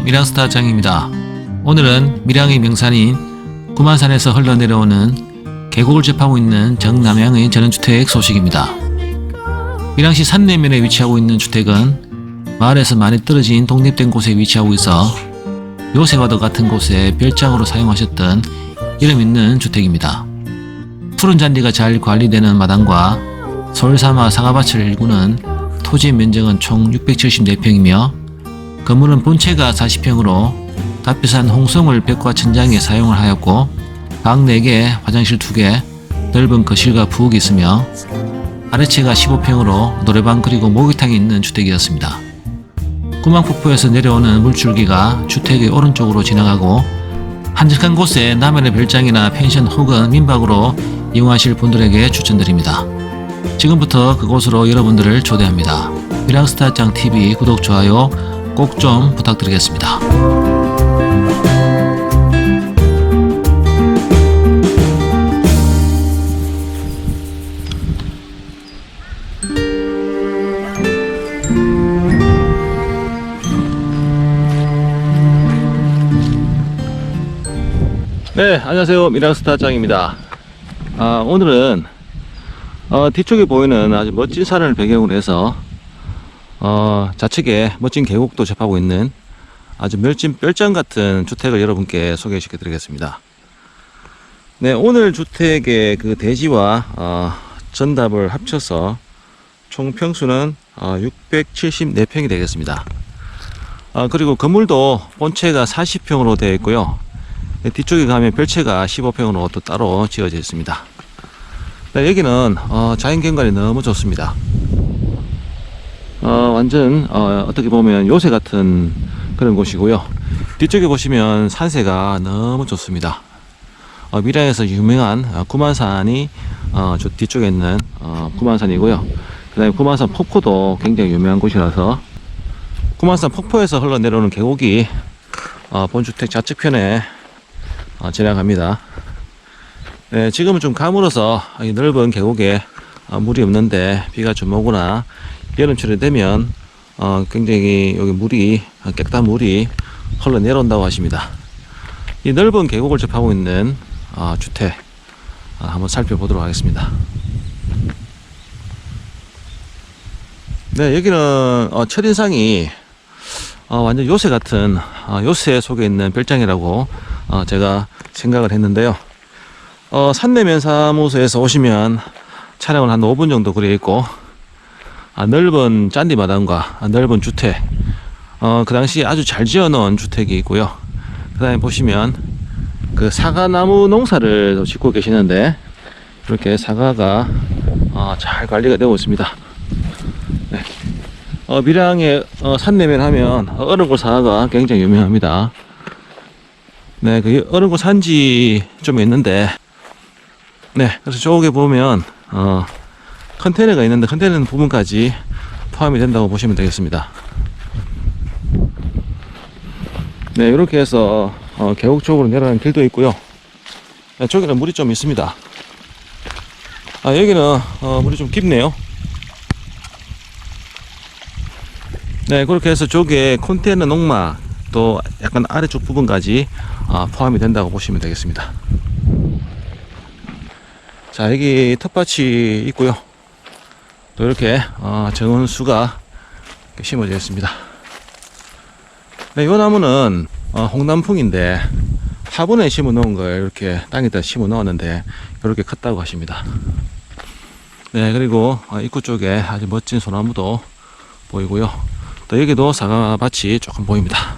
밀양스타 장입니다. 오늘은 밀양의 명산인 구만산에서 흘러내려오는 계곡을 접하고 있는 정남향의 전원주택 소식입니다. 밀양시 산내면에 위치하고 있는 주택은 마을에서 많이 떨어진 독립된 곳에 위치하고 있어 요새와도 같은 곳에 별장으로 사용하셨던 이름 있는 주택입니다. 푸른 잔디가 잘 관리되는 마당과 서울사마 사과밭을 일구는 토지 면적은 총 674평이며 건물은 본체가 40평으로 값비싼 홍성을 벽과 천장에 사용을 하였고 방 4개, 화장실 2개, 넓은 거실과 부엌이 있으며 아래채가 15평으로 노래방 그리고 목욕탕이 있는 주택이었습니다. 구망폭포에서 내려오는 물줄기가 주택의 오른쪽으로 지나가고 한적한 곳에 나만의 별장이나 펜션 혹은 민박으로 이용하실 분들에게 추천드립니다. 지금부터 그곳으로 여러분들을 초대합니다. 미랑스타짱 TV 구독 좋아요 꼭 좀 부탁드리겠습니다. 네, 안녕하세요. 미랑스타짱입니다. 아, 오늘은 어, 뒤쪽에 보이는 아주 멋진 산을 배경으로 해서 어, 좌측에 멋진 계곡도 접하고 있는 아주 멸진 별장 같은 주택을 여러분께 소개시켜 드리겠습니다. 네, 오늘 주택의 그 대지와 어, 전답을 합쳐서 총 평수는 어, 674평이 되겠습니다. 어, 그리고 건물도 본체가 40평으로 되어 있고요. 네, 뒤쪽에 가면 별채가 15평으로 또 따로 지어져 있습니다. 네, 여기는 어, 자연 경관이 너무 좋습니다. 어, 완전 어, 어떻게 보면 요새 같은 그런 곳이고요. 뒤쪽에 보시면 산세가 너무 좋습니다. 어, 밀양에서 유명한 어, 구만산이 어, 저 뒤쪽에 있는 어, 구만산이고요. 그다음에 구만산 폭포도 굉장히 유명한 곳이라서 구만산 폭포에서 흘러내려오는 계곡이 어, 본주택 좌측편에 어, 지나갑니다. 네, 지금은 좀 가물어서 이 넓은 계곡에 어, 물이 없는데 비가 좀 오거나 여름철이 되면 어, 굉장히 여기 물이 어, 깨끗한 물이 흘러 내려온다고 하십니다. 이 넓은 계곡을 접하고 있는 어, 주택 어, 한번 살펴보도록 하겠습니다. 네, 여기는 어, 첫인상이 어, 완전 요새 같은 어, 요새 속에 있는 별장이라고 어, 제가 생각을 했는데요. 어, 산내면사무소에서 오시면 차량은 한 5분 정도 거리에 있고 아, 넓은 짠디마당과 아, 넓은 주택 어, 그 당시 아주 잘 지어놓은 주택이 있고요. 그 다음에 보시면 그 사과나무 농사를 또 짓고 계시는데 이렇게 사과가 어, 잘 관리가 되고 있습니다. 네. 어, 밀양의 어, 산내면 하면 어른골 사과가 굉장히 유명합니다. 네, 그 어른골 산지 좀 있는데 네, 그래서 저쪽에 보면 어, 컨테이너가 있는데 컨테이너 부분까지 포함이 된다고 보시면 되겠습니다. 네, 이렇게 해서 어, 계곡 쪽으로 내려가는 길도 있고요. 네, 저기는 물이 좀 있습니다. 아, 여기는 어, 물이 좀 깊네요. 네, 그렇게 해서 저기에 컨테이너 농막 또 약간 아래쪽 부분까지 어, 포함이 된다고 보시면 되겠습니다. 자, 여기 텃밭이 있고요. 또 이렇게 어, 정원수가 심어져 있습니다. 네, 이 나무는 어, 홍남풍인데 화분에 심어 놓은 걸 이렇게 땅에다 심어 놓았는데 이렇게 컸다고 하십니다. 네, 그리고 어, 입구 쪽에 아주 멋진 소나무도 보이고요. 또 여기도 사과밭이 조금 보입니다.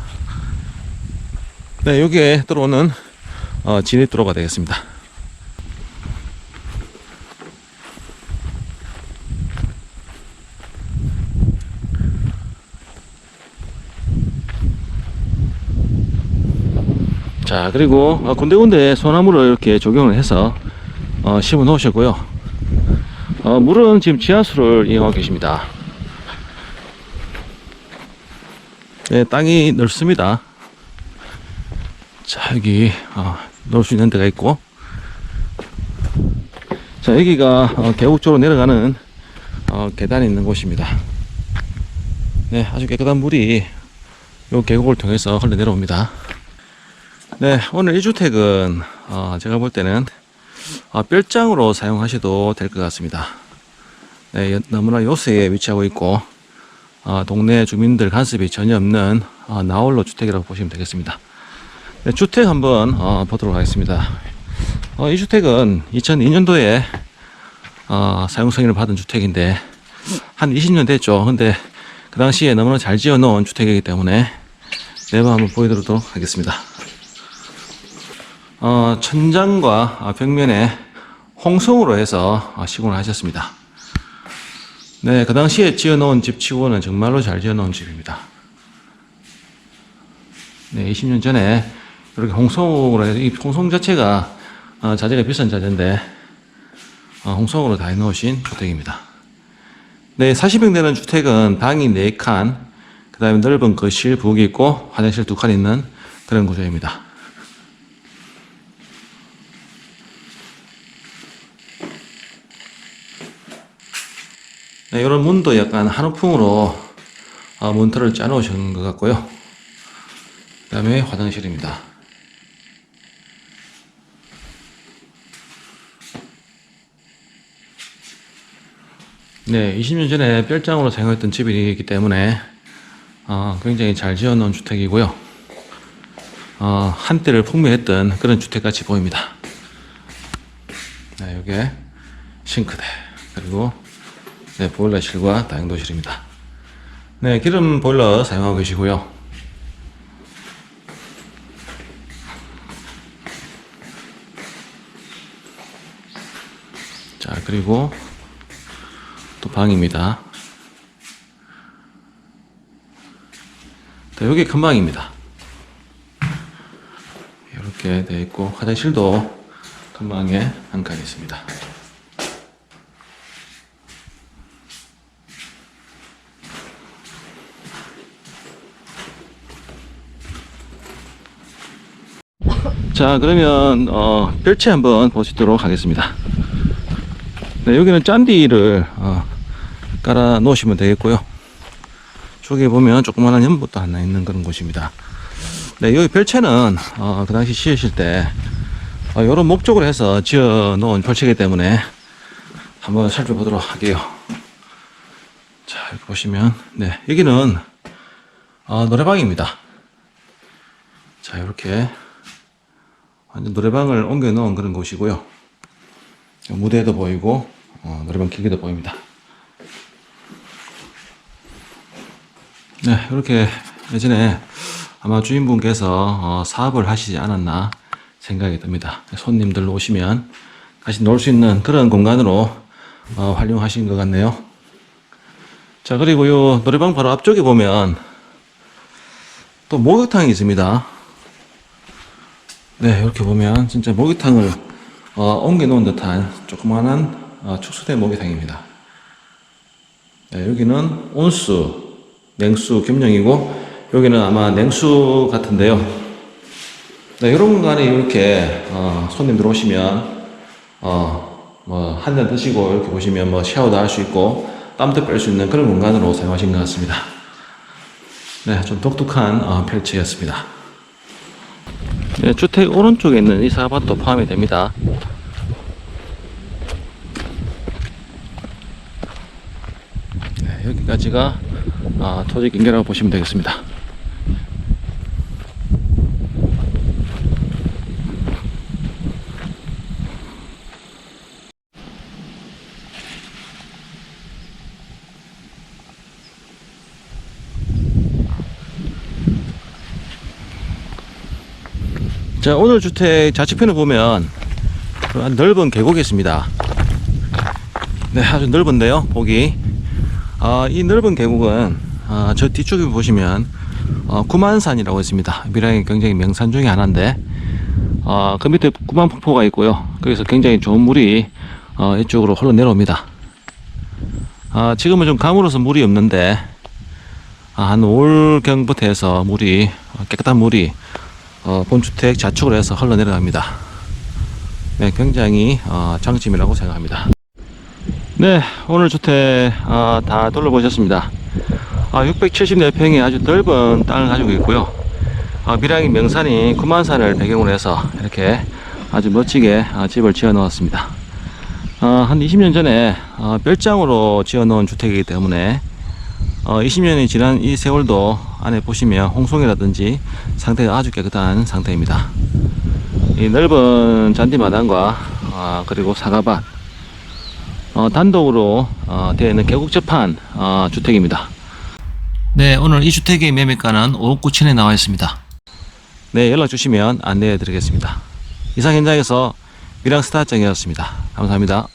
네, 여기에 들어오는 어, 진입 도로가 되겠습니다. 자 그리고 어, 군데군데 소나무를 이렇게 적용을 해서 어, 심어 놓으셨고요. 어, 물은 지금 지하수를 이용하고 계십니다. 네, 땅이 넓습니다. 자 여기 어, 놓을 수 있는 데가 있고. 자 여기가 어, 계곡 쪽으로 내려가는 어, 계단이 있는 곳입니다. 네 아주 깨끗한 물이 요 계곡을 통해서 흘러내려옵니다. 네, 오늘 이 주택은 어, 제가 볼 때는 어, 별장으로 사용하셔도 될 것 같습니다. 네, 여- 너무나 요새에 위치하고 있고 어, 동네 주민들 간섭이 전혀 없는 어, 나홀로 주택이라고 보시면 되겠습니다. 네, 주택 한번 어, 보도록 하겠습니다. 어, 이 주택은 2002년도에 어, 사용 승인을 받은 주택인데 한 20년 됐죠. 근데 그 당시에 너무나 잘 지어 놓은 주택이기 때문에 내부 한번 보여드리도록 하겠습니다. 어, 천장과 어, 벽면에 홍성으로 해서 어, 시공을 하셨습니다. 네, 그 당시에 지어 놓은 집 치고는 정말로 잘 지어 놓은 집입니다. 네, 20년 전에 이렇게 홍성으로 해서 이 홍성 자체가 어, 자재가 비싼 자재인데 어, 홍성으로 다 해놓으신 주택입니다. 네, 40평 되는 주택은 방이 4칸, 그 다음에 넓은 거실, 부엌이 있고 화장실 2칸 있는 그런 구조입니다. 이런 문도 약간 한우풍으로 어, 문틀을 짜놓으신 것 같고요. 그 다음에 화장실입니다. 네, 20년 전에 별장으로 사용했던 집이기 때문에 어, 굉장히 잘 지어놓은 주택이고요. 어, 한때를 풍미했던 그런 주택같이 보입니다. 네, 이게 싱크대 그리고 네, 보일러실과 다용도실입니다. 네, 기름 보일러 사용하고 계시고요. 자, 그리고 또 방입니다. 자, 여기 큰 방입니다. 이렇게 되어 있고 화장실도 큰 방에 한 칸 있습니다. 자 그러면 어, 펼치 한번 보시도록 하겠습니다. 네, 여기는 짠디를 어, 깔아 놓으시면 되겠고요. 저기 보면 조그마한 연못도 하나 있는 그런 곳입니다. 네, 여기 별채는 어, 그 당시 지으실 때 어, 이런 목적으로 해서 지어 놓은 별채이기 때문에 한번 살펴보도록 할게요. 자, 이렇게 보시면 네, 여기는 어, 노래방입니다. 자, 이렇게 완전 노래방을 옮겨 놓은 그런 곳이고요. 무대도 보이고 어, 노래방 기계도 보입니다. 네, 이렇게 예전에 아마 주인분께서 어, 사업을 하시지 않았나 생각이 듭니다. 손님들 오시면 같이 놀수 있는 그런 공간으로 어, 활용하신 것 같네요. 자, 그리고 요 노래방 바로 앞쪽에 보면 또 목욕탕이 있습니다. 네, 이렇게 보면 진짜 목욕탕을 어, 옮겨 놓은 듯한 조그마한 어, 축소된 목욕탕입니다. 네, 여기는 온수, 냉수 겸용이고 여기는 아마 냉수 같은데요. 네, 이런 공간에 이렇게 어, 손님들 오시면 어, 뭐 한잔 드시고 이렇게 보시면 뭐 샤워도 할 수 있고 땀도 뺄 수 있는 그런 공간으로 사용하신 것 같습니다. 네, 좀 독특한 어, 펼치였습니다. 네, 주택 오른쪽에 있는 이 사밭도 포함이 됩니다. 네, 여기까지가 아, 토지 경계라고 보시면 되겠습니다. 자, 오늘 주택 좌측편을 보면 그 넓은 계곡이 있습니다. 네, 아주 넓은데요, 보기. 아, 이 넓은 계곡은 아, 저 뒤쪽에 보시면 어, 구만산이라고 있습니다. 미랑의 굉장히 명산 중에 하나인데 어, 그 밑에 구만폭포가 있고요. 거기서 굉장히 좋은 물이 어, 이쪽으로 흘러 내려옵니다. 아, 지금은 좀 가물어서 물이 없는데 아, 한 5월경부터 해서 물이 어, 깨끗한 물이 어, 본주택 좌측으로 해서 흘러내려갑니다. 네, 굉장히 어, 장점이라고 생각합니다. 네, 오늘 주택 어, 다 둘러보셨습니다. 아, 674평의 아주 넓은 땅을 가지고 있고요. 아, 밀양이 명산인 구만산을 배경으로 해서 이렇게 아주 멋지게 아, 집을 지어 놓았습니다. 어, 한 20년 전에 어, 별장으로 지어 놓은 주택이기 때문에 어, 20년이 지난 이 세월도 안에 보시면 홍송이라든지 상태가 아주 깨끗한 상태입니다. 이 넓은 잔디 마당과 아, 그리고 사과밭 어, 단독으로 어, 되어 있는 계곡접한 어, 주택입니다. 네, 오늘 이 주택의 매매가는 5억 9천에 나와 있습니다. 네, 연락 주시면 안내해 드리겠습니다. 이상 현장에서 미랑스타장이었습니다. 감사합니다.